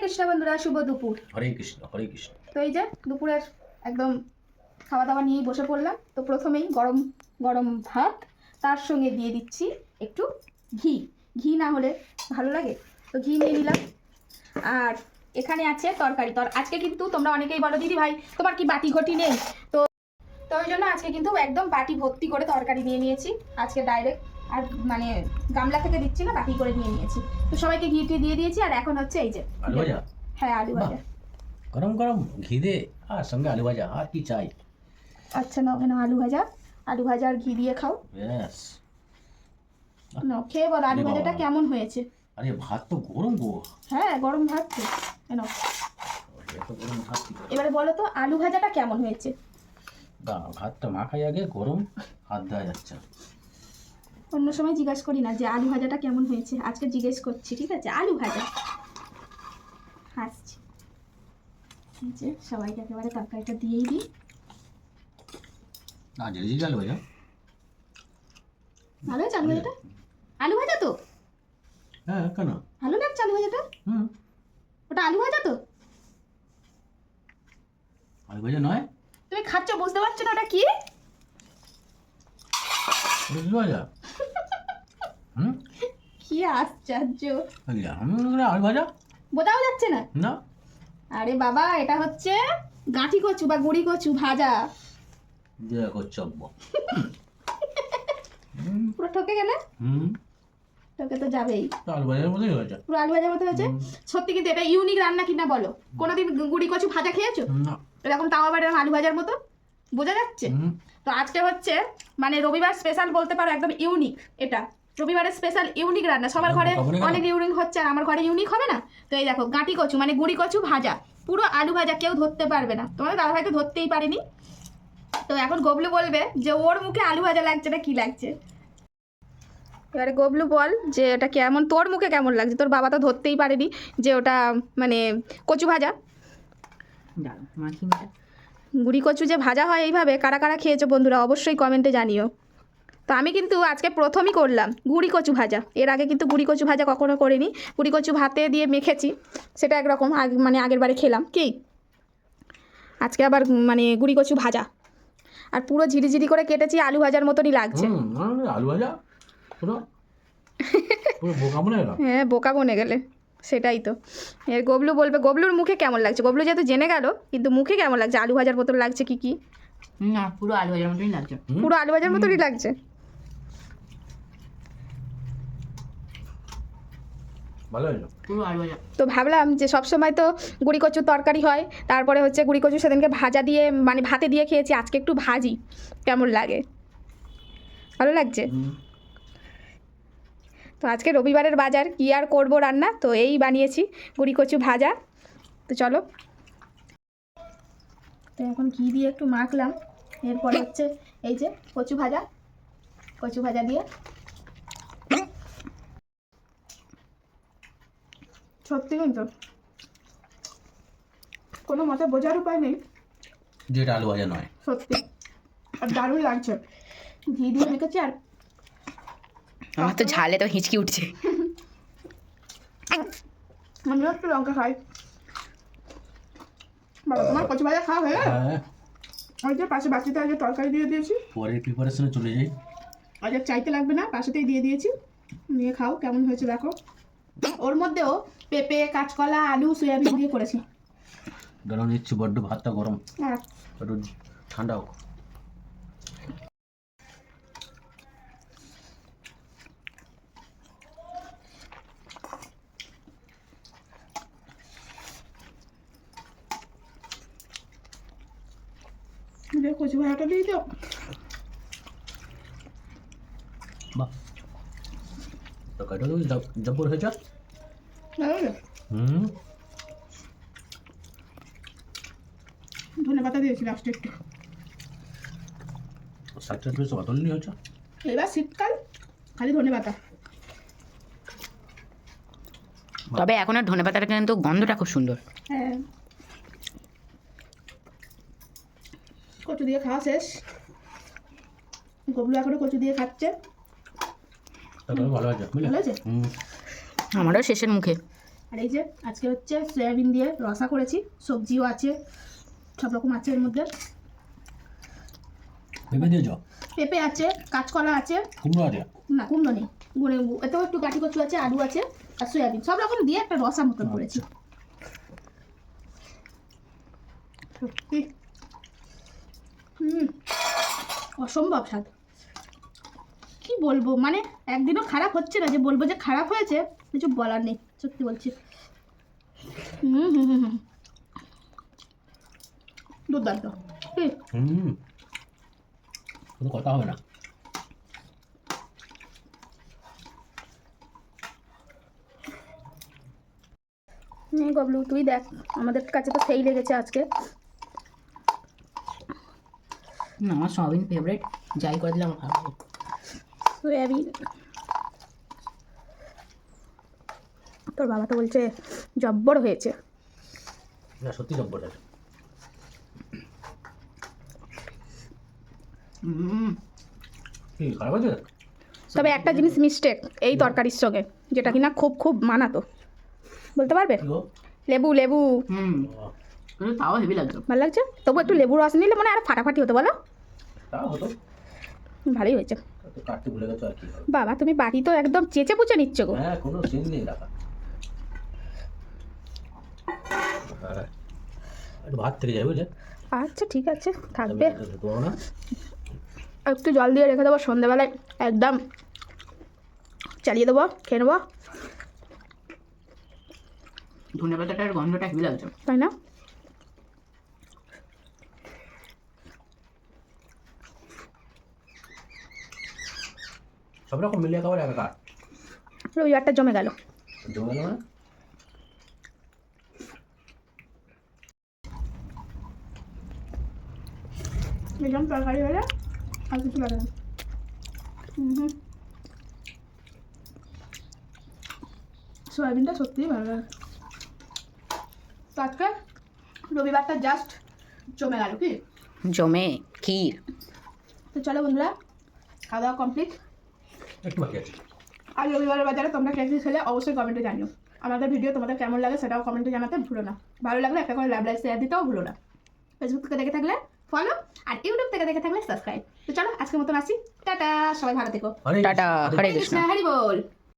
কৃষ্ণ বন্ধুরা শুভ দুপুর। হরে কৃষ্ণ হরে কৃষ্ণ। তো এই যে দুপুরের একদম খাওয়া দাওয়া নিয়েই বসে পড়লাম। তো প্রথমেই গরম গরম ভাত তার সঙ্গে দিয়ে দিচ্ছি একটু ঘি। ঘি না হলে ভালো লাগে। তো ঘি নিয়ে নিলাম। আর এখানে আছে তরকারি। তর আজকে কিন্তু তোমরা অনেকেই বলো দিদি ভাই তোমার কি বাটি ঘটি নেই? তো তো ওই জন্য আজকে কিন্তু একদম বাটি ভর্তি করে তরকারি নিয়ে নিয়েছি। আজকে ডাইরেক্ট আর মানে গামলা থেকে দিচ্ছি না বাটি করে নিয়ে নিয়েছি। তো সবাইকে ঘি টি দিয়ে দিয়েছি আর এখন হচ্ছে এই যে আলু ভাজা? হ্যাঁ আলু ভাজা। গরম গরম ঘি দে আর সঙ্গে আলু ভাজা আর কি চাই? আচ্ছা নাও এখানে আলু ভাজা। আলু ভাজা আর ঘি দিয়ে খাও। ব্যাস। নাও খেয়ে বলো আলু ভাজাটা কেমন হয়েছে? আরে ভাত তো গরম গো। হ্যাঁ গরম ভাত তো। এ নাও। এত গরম ভাত কি এবারে বলো তো আলু ভাজাটা কেমন হয়েছে? না ভাতটা মাখাই আগে গরম হাত দেওয়া যাচ্ছে না। অন্য সময় জিজ্ঞাসা করি না যে আলু ভাজাটা কেমন হয়েছে। আজকে জিজ্ঞেস করছি ঠিক আছে? আলু ভাজা। হাসছি যে সবাইকে একেবারে তরকারিটা দিয়েই দিই। আলু ভাজা? ভালো হয়েছে আলু ভাজাটা? আলু ভাজা তো? হ্যাঁ কেন? ভালো লাগছে আলু ভাজাটা? হুম। ওটা আলু ভাজা তো? আলু ভাজা নয়? তুমি খাচ্ছ বুঝতে পারছ না ওটা কি? আলু ভাজা? কি আশ্চর্য। আলু ভাজা? বোঝাও যাচ্ছে না? না। আরে বাবা এটা হচ্ছে গাঁঠি কচু বা গুড়ি কচু ভাজা। দেখো চব্ব। পুরো ঠকে গেলে? হুম। ঠকে তো যাবেই। আলু ভাজার মতোই হয়েছে পুরো আলু ভাজার মতো হয়েছে? সত্যি কিন্তু এটা ইউনিক রান্না কিনা বলো? কোনোদিন গুড়ি কচু ভাজা খেয়েছো? না। এরকম তাওয়া বাড়ির আলু ভাজার মতো? বোঝা যাচ্ছে? তো আজকে হচ্ছে মানে রবিবার স্পেশাল বলতে পারো একদম ইউনিক এটা। রবিবারের স্পেশাল ইউনিক রান্না। সবার ঘরে না। কেন? অনেক ইউনিক হচ্ছে আর আমার ঘরে ইউনিক হবে না? তো এই দেখো গাঁটি কচু মানে গুড়ি কচু ভাজা। পুরো আলু ভাজা কেউ ধরতে পারবে না। তোমাদের দাদা ভাই তো ধরতেই পারেনি। তো এখন গবলু বলবে যে ওর মুখে আলু ভাজা লাগছে না কি লাগছে? এবারে গবলু বল যে ওটা কেমন তোর মুখে কেমন লাগছে? তোর বাবা তো ধরতেই পারেনি যে ওটা মানে কচু ভাজা। গুড়ি কচু যে ভাজা হয় এইভাবে কারা কারা খেয়েছো বন্ধুরা অবশ্যই কমেন্টে জানিও। তো আমি কিন্তু আজকে প্রথমই করলাম গুড়ি কচু ভাজা। এর আগে কিন্তু গুড়ি কচু ভাজা কখনো করিনি। গুড়ি কচু ভাতে দিয়ে মেখেছি সেটা একরকম আগ মানে আগের বারে খেলাম। কি? আজকে আবার মানে গুড়ি কচু ভাজা। আর পুরো ঝিরিঝিরি করে কেটেছি আলু ভাজার মতনই লাগছে। আলু ভাজা মনে হ্যাঁ বোকা বনে গেলে সেটাই তো। এর গবলু বলবে গবলুর মুখে কেমন লাগছে? গবলু যেহেতু জেনে গেল কিন্তু মুখে কেমন লাগছে? আলু ভাজার মতন লাগছে কি কি? না পুরো আলু ভাজার মতোই লাগছে। পুরো আলু ভাজার মতনই লাগছে ভালো হয়েছে পুরো আলু ভাজা তো ভাবলাম যে সবসময় তো গুড়ি কচুর তরকারি হয় তারপরে হচ্ছে গুড়ি কচু সেদিনকে ভাজা দিয়ে মানে ভাতে দিয়ে খেয়েছি আজকে একটু ভাজি কেমন লাগে? ভালো লাগছে? তো আজকে রবিবারের বাজার কি আর করব রান্না? তো এই বানিয়েছি গুড়ি কচু ভাজা তো চলো। তো এখন ঘি দিয়ে একটু মাখলাম এরপরে হচ্ছে এই যে কচু ভাজা কচু ভাজা দিয়ে সত্যি কিন্তু। কোনো মতে বোঝার উপায় নেই। যেটা আলু ভাজা নয়। সত্যি। আর দারুণ লাগছে। ঘি দিয়ে মেখেছি আর আমার তো ঝালে তো হিচকি উঠছে। আমি একটু লঙ্কা খাই। বাবা তোমার কচু ভাজা খাওয়া হয়ে? হ্যাঁ। ওই যে পাশে বাটিতে আগে তরকারি দিয়ে দিয়েছি। পরের প্রিপারেশনে চলে যাই। আজ আর চাইতে লাগবে না পাশেতেই দিয়ে দিয়েছি। নিয়ে খাও কেমন হয়েছে দেখো। ওর মধ্যেও পেঁপে কাঁচকলা আলু সয়াবিন দিয়ে করেছি। দাঁড়ানো দিচ্ছি বড্ড ভাতটা গরম। একটু ঠান্ডা হোক। দিয়ে কচু দিয়ে দিও। বাহ। তো জব- জব্বর লাগে? হুম ধনে পাতা দিয়েছি লাস্টে একটু। সাতটা বেশ অতলনি হয়েছে। এবার শীতকাল খালি ধনে পাতা তবে এখন আর ধনে পাতাটা কিন্তু গন্ধটা খুব সুন্দর। হ্যাঁ। কচু দিয়ে খাওয়া শেষ। গবলু এখনও কচু দিয়ে খাচ্ছে। ভালো আছে ভালো আছে হুম। আমারও শেষের মুখে। আর এই যে আজকে হচ্ছে সয়াবিন দিয়ে রসা করেছি সবজিও আছে সব রকম আছে এর মধ্যে। দিয়েছ? পেঁপে আছে কাঁচকলা আছে। কুমড়ো আছে? না কুমড়ো নেই গুঁড়ে এতেও একটু গাঠি কচু আছে আলু আছে আর সয়াবিন সব রকম দিয়ে একটা রসা মতন করেছি। সত্যি। হুম অসম্ভব স্বাদ। কি বলব মানে একদিনও খারাপ হচ্ছে না যে বলব যে খারাপ হয়েছে কিছু বলার নেই সত্যি বলছি। হুম হুম। হুম। হুম দুর্দান্ত হুম কোনো কথা হবে না। গবলু তুই দেখ আমাদের কাছে তো সেই লেগেছে আজকে। না, আমার সয়াবিন ফেভারিট যাই করে দিলে আমার ভালো। সয়াবিন। তোর বাবা তো বলছে জব্বর হয়েছে। না সত্যি জব্বর আছে খারাপ তবে একটা জিনিস মিস্টেক এই তরকারির সঙ্গে যেটা কিনা খুব খুব মানাতো। বলতে পারবে? লেবু লেবু। হুম। তাও হেভি লাগতো। ভালো লাগছে? তবু একটু লেবু রস নিলে মানে আরও ফাটাফাটি হতো বলো। ভালোই হয়েছে। তো কাটতে ভুলে গেছো আর কি হবে। বাবা তুমি বাড়ি তো একদম চেচে পুচে নিচ্ছ গো। হ্যাঁ কোনো সিন নেই রাখা হ্যাঁ একটু ভাত থেকে যাবে বুঝলে? আচ্ছা ঠিক আছে থাকবে। একটু জল দিয়ে রেখে দেবো সন্ধ্যেবেলায় একদম চালিয়ে দেবো খেয়ে নেব। ধনে পাতাটার গন্ধটা হেভি লাগছে। তাই না? সব রকম মিলিয়ে খাবার একাকার রবিবারটা জমে গেল। জমে গেল না এরকম তরকারি হলে আর কিছু লাগে না হুম সয়াবিনটা সত্যিই ভালো লাগে। তো আজকে রবিবারটা জাস্ট জমে গেল কি? জমে ক্ষীর। তো চলো বন্ধুরা খাওয়া দাওয়া কমপ্লিট একটু বাকি আছে। আর রবিবারের বাজারে তোমরা কে খেলে অবশ্যই কমেন্টে জানিও। আমাদের ভিডিও তোমাদের কেমন লাগে সেটাও কমেন্টে জানাতে ভুলো না। ভালো লাগলে একটা করে লাভ লাইক শেয়ার দিতেও ভুলো না। ফেসবুক থেকে দেখে থাকলে ফলো আর ইউটিউব থেকে দেখে থাকলে সাবস্ক্রাইব তো চলো আজকের মতন আসি টাটা সবাই ভালো থেকো। টাটা হরে কৃষ্ণ হরি বল।